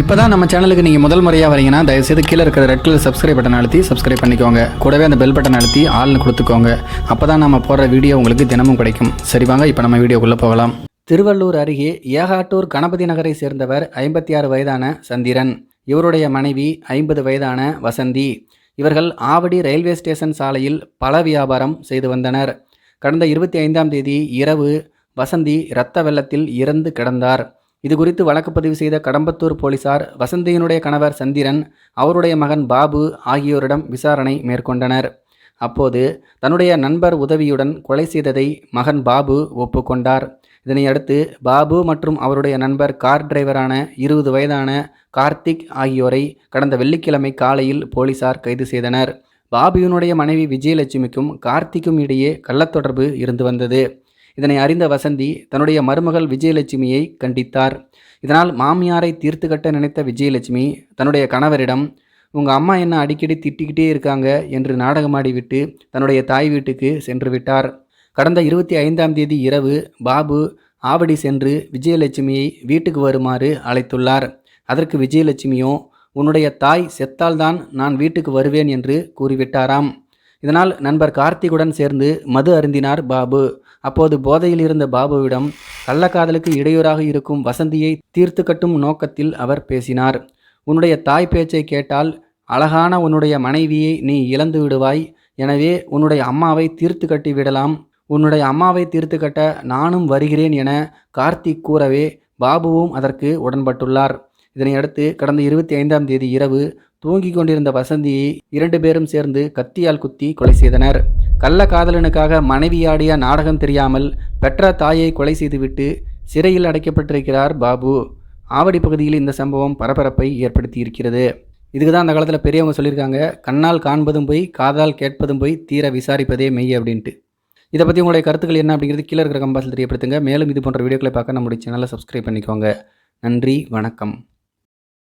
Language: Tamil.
இப்போ தான் நம்ம சேனலுக்கு நீங்கள் முதல் முறையாக வரீங்கன்னா தயவுசெய்து கீழே இருக்கிற ரெட் கலர் சப்ஸ்கிரைப் பட்டன் அழுத்தி சப்ஸ்கிரைப் பண்ணிக்கோங்க. கூடவே அந்த பெல் பட்டன் அழுத்தி ஆள்னு கொடுத்துக்கோங்க. அப்போ தான் நம்ம போடுற வீடியோ உங்களுக்கு தினமும் கிடைக்கும். சரி வாங்க இப்போ நம்ம வீடியோக்குள்ளே போகலாம். திருவள்ளூர் அருகே ஏகாட்டூர் கணபதி நகரை சேர்ந்தவர் ஐம்பத்தி ஆறு வயதான சந்திரன். இவருடைய மனைவி ஐம்பது வயதான வசந்தி. இவர்கள் ஆவடி ரயில்வே ஸ்டேஷன் சாலையில் பல வியாபாரம் செய்து வந்தனர். கடந்த இருபத்தி ஐந்தாம் தேதி இரவு வசந்தி இரத்த வெள்ளத்தில் இறந்து கிடந்தார். இது குறித்து வழக்கு பதிவு செய்த கடம்பத்தூர் போலீசார் வசந்தியினுடைய கணவர் சந்திரன் அவருடைய மகன் பாபு ஆகியோரிடம் விசாரணை மேற்கொண்டனர். அப்போது தன்னுடைய நண்பர் உதவியுடன் கொலை செய்ததை மகன் பாபு ஒப்புக்கொண்டார். இதனையடுத்து பாபு மற்றும் அவருடைய நண்பர் கார் டிரைவரான இருபது வயதான கார்த்திக் ஆகியோரை கடந்த வெள்ளிக்கிழமை காலையில் போலீசார் கைது செய்தனர். பாபுவினுடைய மனைவி விஜயலட்சுமிக்கும் கார்த்திக்கும் இடையே கள்ளத்தொடர்பு இருந்து வந்தது. இதனை அறிந்த வசந்தி தன்னுடைய மருமகள் விஜயலட்சுமியை கண்டித்தார். இதனால் மாமியாரை தீர்த்து கட்ட நினைத்த விஜயலட்சுமி தன்னுடைய கணவரிடம் உங்கள் அம்மா என்ன அடிக்கடி திட்டிக்கிட்டே இருக்காங்க? என்று நாடகமாடி விட்டு தன்னுடைய தாய் வீட்டுக்கு சென்று விட்டார். கடந்த இருபத்தி ஐந்தாம் தேதி இரவு பாபு ஆவடி சென்று விஜயலட்சுமியை வீட்டுக்கு வருமாறு அழைத்துள்ளார். அதற்கு விஜயலட்சுமியோ உன்னுடைய தாய் செத்தால்தான் நான் வீட்டுக்கு வருவேன் என்று கூறிவிட்டாராம். இதனால் நண்பர் கார்த்திகுடன் சேர்ந்து மது அருந்தினார் பாபு. அப்போது போதையில் இருந்த பாபுவிடம் கள்ளக்காதலுக்கு இடையூறாக இருக்கும் வசந்தியை தீர்த்து கட்டும் நோக்கத்தில் அவர் பேசினார். உன்னுடைய தாய் பேச்சை கேட்டால் அழகான உன்னுடைய மனைவியை நீ இழந்து விடுவாய். எனவே உன்னுடைய அம்மாவை தீர்த்து கட்டி விடலாம். உன்னுடைய அம்மாவை தீர்த்து கட்ட நானும் வருகிறேன் என கார்த்திக் கூறவே பாபுவும் அதற்கு உடன்பட்டுள்ளார். இதனையடுத்து கடந்த இருபத்தி ஐந்தாம் தேதி இரவு தூங்கிக் கொண்டிருந்த வசந்தியை இரண்டு பேரும் சேர்ந்து கத்தியால் குத்தி கொலை செய்தனர். கள்ள காதலனுக்காக மனைவியாடிய நாடகம் தெரியாமல் பெற்ற தாயை கொலை செய்துவிட்டு சிறையில் அடைக்கப்பட்டிருக்கிறார் பாபு. ஆவடி பகுதியில் இந்த சம்பவம் பரபரப்பை ஏற்படுத்தி இருக்கிறது இதுக்கு தான் அந்த காலத்தில் பெரியவங்க சொல்லியிருக்காங்க கண்ணால் காண்பதும் போய் காதால் கேட்பதும் போய் தீர விசாரிப்பதே மெய் அப்படின்ட்டு. இதை பற்றி உங்களுடைய கருத்துக்கள் என்ன அப்படிங்கிறது கீழே இருக்கிற கம்பாசில் தெரியப்படுத்துங்க. மேலும் இது போன்ற வீடியோக்களை பார்க்க நம்முடைய சேனலை சப்ஸ்கிரைப் பண்ணிக்கோங்க. நன்றி வணக்கம்.